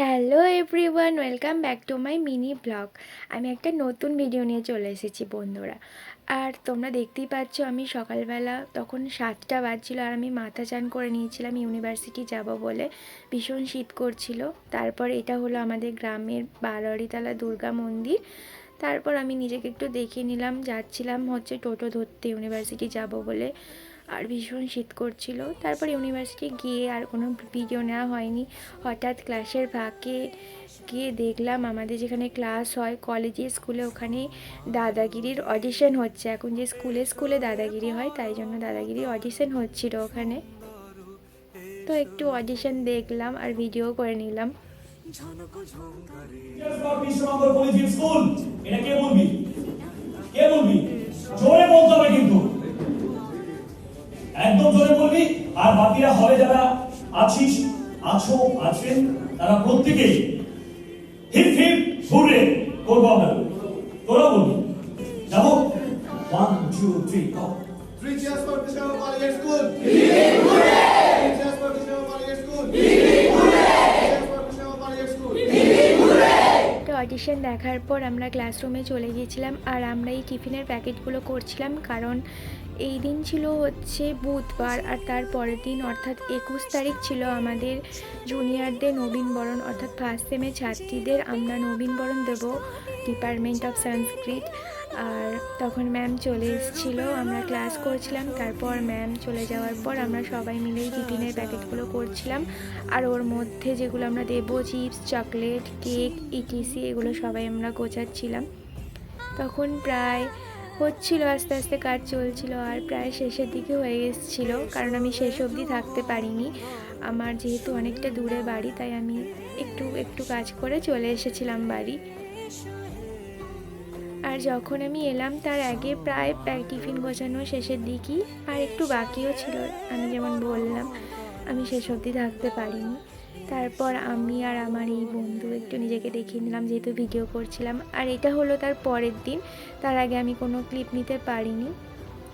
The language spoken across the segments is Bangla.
Hello everyone welcome back to my mini blog আমি একটা নতুন ভিডিও নিয়ে চলে এসেছি বন্ধুরা। আর তোমরা দেখতেই পাচ্ছ, আমি সকালবেলা তখন সাতটা বাজছিল আর আমি মাথা চান করে নিয়েছিলাম ইউনিভার্সিটি যাব বলে। ভীষণ শীত করছিল। তারপর এটা হলো আমাদের গ্রামের বারোয়ারিতলা দুর্গা মন্দির। তারপর আমি নিজেকে একটু দেখিয়ে নিলাম, যাচ্ছিলাম হচ্ছে টোটো ধরতে ইউনিভার্সিটি যাব বলে। আর ভীষণ শীত করছিল। তারপর ইউনিভার্সিটি গিয়ে আর কোনো ভিডিও নেওয়া হয়নি। হঠাৎ ক্লাসের ফাঁকে গিয়ে দেখলাম আমাদের যেখানে ক্লাস হয় কলেজে স্কুলে ওখানে দাদাগিরির অডিশন হচ্ছে। এখন যে স্কুলে স্কুলে দাদাগিরি হয়, তাই জন্য দাদাগিরি অডিশন হচ্ছিল ওখানে। তো একটু অডিশন দেখলাম আর ভিডিও করে নিলাম। কে বলবি? কে বলবি? জোরে বলতে হবে কিন্তু। একদম জোরে বলবি। আর বাকিরা হলে যারা আছিস আছো আছেন তারা প্রত্যেকেই হিপ হিপ হুররে করব আমরা। তোরা বলবি। যাব। One two three go Three cheers for Krishna Pallier School. Three cheers for Krishna Pallier School. Three cheers for Krishna Pallier School. তো অডিশন দেখার পর আমরা ক্লাসরুমে চলে গিয়েছিলাম আর আমরা এই টিফিনের প্যাকেটগুলো করছিলাম কারণ এই দিন ছিল হচ্ছে বুধবার আর তার পরের দিন অর্থাৎ একুশ তারিখ ছিল আমাদের জুনিয়রদের নবীনবরণ অর্থাৎ ফার্স্ট সেমের ছাত্রীদের আমরা নবীনবরণ দেব ডিপার্টমেন্ট অফ সংস্কৃত আর তখন ম্যাম চলে এসেছিল, আমরা ক্লাস করছিলাম, তারপর ম্যাম চলে যাওয়ার পর আমরা সবাই মিলে টিফিনের প্যাকেটগুলো করছিলাম। আর ওর মধ্যে যেগুলো আমরা দেবো চিপস চকলেট কেক ইটিসি এগুলো সবাই আমরা গোছাচ্ছিলাম। তখন প্রায় হচ্ছিল, আস্তে আস্তে কাজ চলছিল আর প্রায় শেষের দিকে হয়ে এসেছিল, কারণ আমি শেষ অবধি থাকতে পারিনি। আমার যেহেতু অনেকটা দূরে বাড়ি, তাই আমি একটু একটু কাজ করে চলে এসেছিলাম বাড়ি। আর যখন আমি এলাম, তার আগে প্রায় টিফিন গোছানো শেষের দিকই আর একটু বাকিও ছিল, আমি যেমন বললাম, আমি শেষ অবধি থাকতে পারিনি। তারপর আমি আর আমার এই বন্ধু একটু নিজেকে দেখিয়ে নিলাম, যেহেতু ভিডিও করছিলাম। আর এটা হলো তার পরের দিন। তার আগে আমি কোনো ক্লিপ নিতে পারিনি।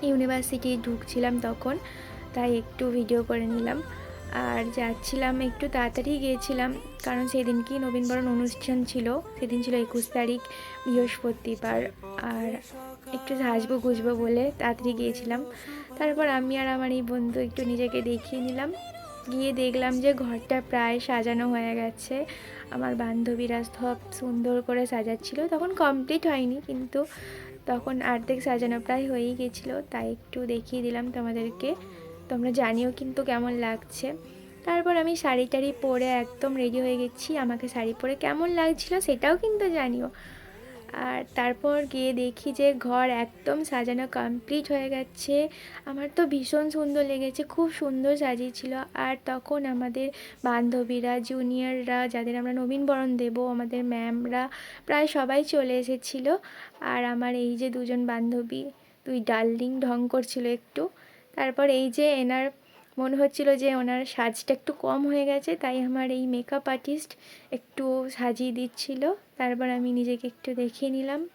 ইউনিভার্সিটি ঢুকছিলাম তখন, তাই একটু ভিডিও করে নিলাম। আর যাচ্ছিলাম একটু তাড়াতাড়ি গিয়েছিলাম, কারণ সেদিন কি নবীনবরণ অনুষ্ঠান ছিল। সেদিন ছিল একুশ তারিখ, বৃহস্পতিবার। আর একটু সাজবো গুজবো বলে তাড়াতাড়ি গিয়েছিলাম। তারপর আমি আর আমার এই বন্ধু একটু নিজেকে দেখিয়ে নিলাম। গিয়ে দেখলাম যে ঘরটা প্রায় সাজানো হয়ে গেছে। আমার বান্ধবীরা সব সুন্দর করে সাজাচ্ছিল। তখন কমপ্লিট হয়নি, কিন্তু তখন অর্ধেক সাজানো প্রায় হয়েই গেছিল। তাই একটু দেখিয়ে দিলাম তোমাদেরকে। তোমরা জানিও কিন্তু কেমন লাগছে। তারপর আমি শাড়ি টাড়ি পরে একদম রেডি হয়ে গেছি। আমাকে শাড়ি পরে কেমন লাগছিল সেটাও কিন্তু জানিও। আর তারপর গিয়ে দেখি যে ঘর একদম সাজানো কমপ্লিট হয়ে গেছে। আমার তো ভীষণ সুন্দর লেগেছে, খুব সুন্দর সাজিয়েছিল। আর তখন আমাদের বান্ধবীরা জুনিয়ররা যাদের আমরা নবীনবরণ দেব, আমাদের ম্যামরা প্রায় সবাই চলে এসেছিল। আর আমার এই যে দুজন বান্ধবী, দুই ডার্লিং ঢং করছিল একটু। তারপর এই যে এনার মনে হচ্ছিল যে ওনার সাজটা একটু কম হয়ে গেছে, তাই আমার এই মেকআপ আর্টিস্ট একটু সাজিয়ে দিচ্ছিল। তারপর আমি নিজেকে একটু দেখিয়ে নিলাম।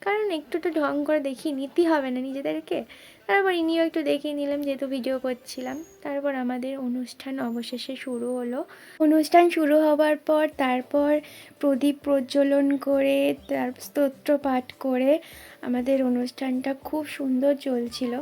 কারণ একটু তো ঢং করে দেখিয়ে নিতেই হবে না নিজেদেরকে। তারপর ইনিও একটু দেখিয়ে নিলাম, যেহেতু ভিডিও করছিলাম। তারপর আমাদের অনুষ্ঠান অবশেষে শুরু হলো। অনুষ্ঠান শুরু হবার পর, তারপর প্রদীপ প্রজ্বলন করে, তার স্তোত্র পাঠ করে আমাদের অনুষ্ঠানটা খুব সুন্দর চলছিল।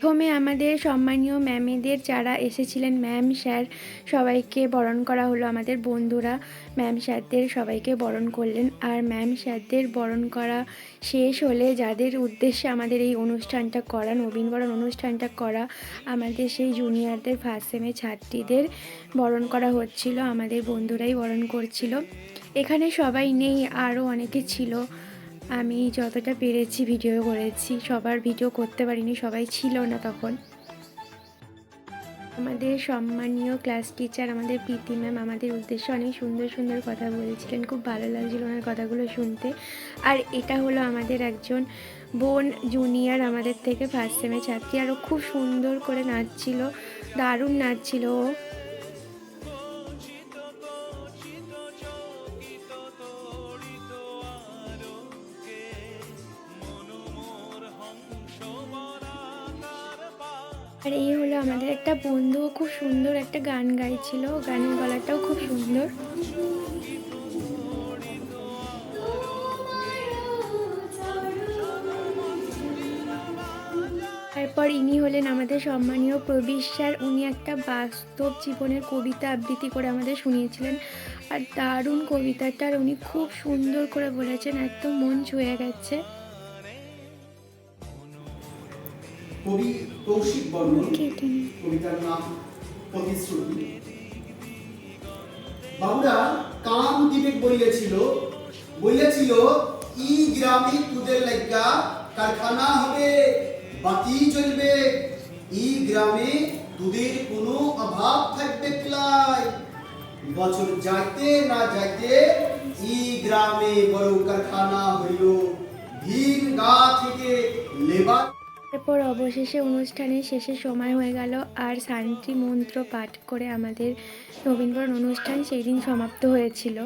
প্রথমে আমাদের সম্মানীয় ম্যামেদের যারা এসেছিলেন, ম্যাম স্যার সবাইকে বরণ করা হলো, আমাদের বন্ধুরা ম্যাম স্যারদের সবাইকে বরণ করলেন। আর ম্যাম স্যারদের বরণ করা শেষ হলে যাদের উদ্দেশ্যে আমাদের এই অনুষ্ঠানটা করা নবীনবরণ অনুষ্ঠানটা করা, আমাদের সেই জুনিয়রদের ফার্স্ট সেমের ছাত্রীদের বরণ করা হচ্ছিল, আমাদের বন্ধুরাই বরণ করছিল। এখানে সবাই নেই, আরও অনেকে ছিল। আমি যতটা পেরেছি ভিডিও করেছি, সবার ভিডিও করতে পারিনি, সবাই ছিল না তখন। আমাদের সম্মানীয় ক্লাস টিচার, আমাদের প্রীতি ম্যাম আমাদের উদ্দেশ্যে অনেক সুন্দর সুন্দর কথা বলেছিলেন, খুব ভালো লাগছিল ওনার কথাগুলো শুনতে। আর এটা হলো আমাদের একজন বোন জুনিয়র আমাদের থেকে ফার্স্ট সেমের ছাত্রী আরও খুব সুন্দর করে নাচছিল, দারুণ নাচছিল ও। আর এই হলো আমাদের একটা বন্ধু খুব সুন্দর একটা গান গাইছিল। গানের গলাটাও খুব সুন্দর। তারপর ইনি হলেন আমাদের সম্মানীয় প্রবীর স্যার। উনি একটা বাস্তব জীবনের কবিতা আবৃত্তি করে আমাদের শুনিয়েছিলেন। আর দারুণ কবিতাটা আর উনি খুব সুন্দর করে বলেছেন, একদম মন ছুঁয়ে গেছে। কবি কৌশিক বর্মন কবিতার নাম প্রতিশ্রুতি। বাবুরা কাম বিবেক বলিয়াছিল বলিয়াছিল ই গ্রামে তোদের লাগা কারখানা হবে বাতি চলবে। ই গ্রামে তোদের কোনো অভাব থাকবে ক্লাই বছর যাইতে না যাইতে ই গ্রামে বড় কারখানা হইল। ভিন গা থেকে লেবার তারপর অবশেষে অনুষ্ঠানের শেষে সময় হয়ে গেল আর শান্তি মন্ত্র পাঠ করে আমাদের নবীনবরণ অনুষ্ঠান সেই দিন সমাপ্ত হয়েছিল।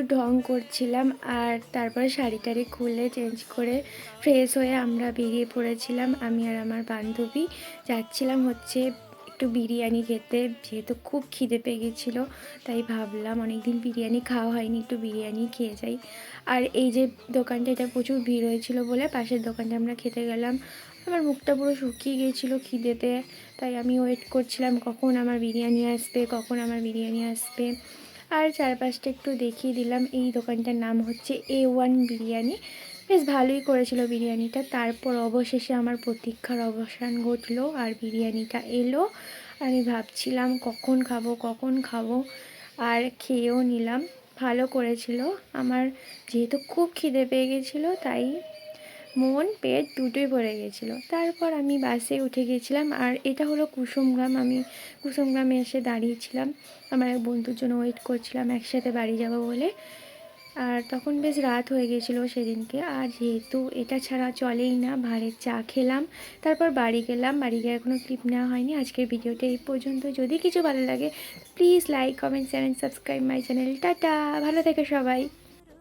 একটু ঢং করছিলাম আর তারপরে শাড়ি টাড়ি খুলে চেঞ্জ করে ফ্রেশ হয়ে আমরা বেরিয়ে পড়েছিলাম, আমি আর আমার বান্ধবী। যাচ্ছিলাম হচ্ছে একটু বিরিয়ানি খেতে, যেহেতু খুব খিদে পেয়ে গেছিল তাই ভাবলাম অনেকদিন বিরিয়ানি খাওয়া হয়নি, একটু বিরিয়ানি খেয়ে যাই। আর এই যে দোকানটা, এটা প্রচুর ভিড় হয়েছিল বলে পাশের দোকানটা আমরা খেতে গেলাম। আমার মুখটা পুরো শুকিয়ে গিয়েছিল খিদেতে, তাই আমি ওয়েট করছিলাম কখন আমার বিরিয়ানি আসবে, কখন আমার বিরিয়ানি আসবে। আর চারপাশটা একটু দেখিয়ে দিলাম। এই দোকানটার নাম হচ্ছে এ ওয়ান বিরিয়ানি। বেশ ভালোই করেছিল বিরিয়ানিটা। তারপর অবশেষে আমার প্রতীক্ষার অবসান ঘটলো আর বিরিয়ানিটা এলো। আমি ভাবছিলাম, কখন খাব কখন খাব? আর খেয়েও নিলাম। ভালো করেছিল। আমার যেহেতু খুব খিদে পেয়ে গেছিল, তাই মন, পেট দুটোই ভরে গেছিল। তারপর আমি বাসে উঠে গেছিলাম আর এটা হলো কুসুমগ্রাম আমি কুসুমগ্রামে এসে দাঁড়িয়েছিলাম। আমার এক বন্ধুর জন্য ওয়েট করছিলাম, একসাথে বাড়ি যাব বলে। আর তখন বেশ রাত হয়ে গেছিল সেদিনকে। আর যেহেতু এটা ছাড়া চলেই না ভাঁড়ের চা খেলাম, তারপর বাড়ি গেলাম। বাড়ি গিয়ে এখনও ক্লিপ নেওয়া হয়নি। আজকের ভিডিওটা এই পর্যন্ত। যদি কিছু ভালো লাগে please like comment channel subscribe my channel tata! ভালো থেকে সবাই।